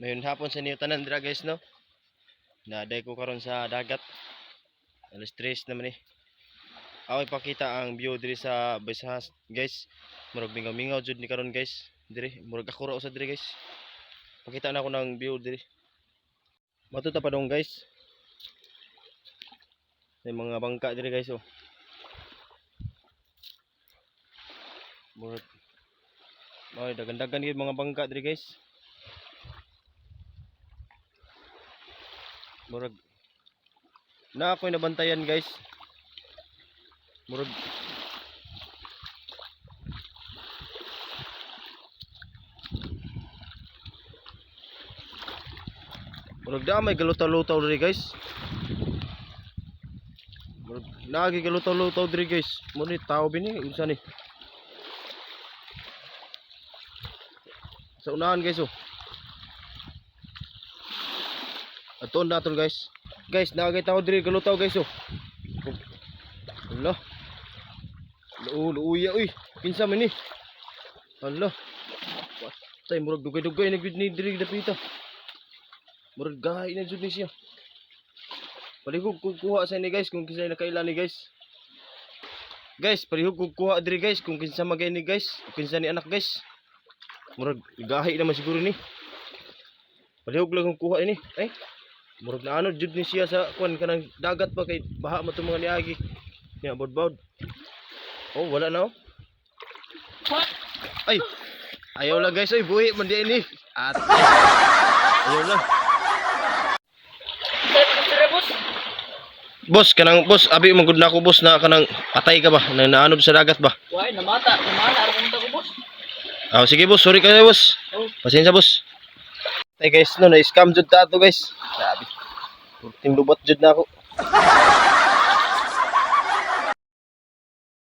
Mayon hapon sa niyo tanan dira guys no. Naday ko karon sa dagat. Alas 3 naman eh. Ako ipakita ang view diri sa Baysahas guys. Murag mingaw-mingaw jud ni karon guys. Diri, murag ako usa diri guys. Pakita na ako ng view diri. Matuta pa dong guys. May mga bangka diri guys oh. Murag Ay, dagan-dagan yung mga bangka diri guys. Murag na ako'y nabantayan guys. Murag Murag da may galutaw-lutaw diri guys. Murag nagi galutaw-lutaw diri guys. Mo ni tao bini unsa ni? Sa unahan guys oh. Aton naton guys. Guys, nagay tao diri galutaw guys oh. Allah. Lu luya uy. Kinsa man ni? Allah. Patay murag dugay-dugay na gud ni diri dapita. Murag gahay na jud ni siya. Palihog ko kuha sa ni guys kung kinsa nakailan ni guys. Guys, palihog ko kuha diri guys kung kinsa magay ni guys, kinsa ni anak guys. Murag gahi naman siguro ni. Palihog lang kung kuha ini. Ay. Murag na ano jud ni siya sa kuan kanang dagat pa kay baha mo mga niagi. Nya bodbod. Oh, wala na oh. Ay. Ayaw lang guys, ay buhi man di ini. At Ayaw lang. Boss, kanang boss, abi magud na ako boss na kanang patay ka ba? Na naanod sa dagat ba? Why, namata. Araw kumunta ko, boss. Ah, sige boss, sorry kayo boss. Oh. Pasensya boss. Tay guys, no, na-scam jud ta ato guys. Sabi. Ting lubot jud na ako.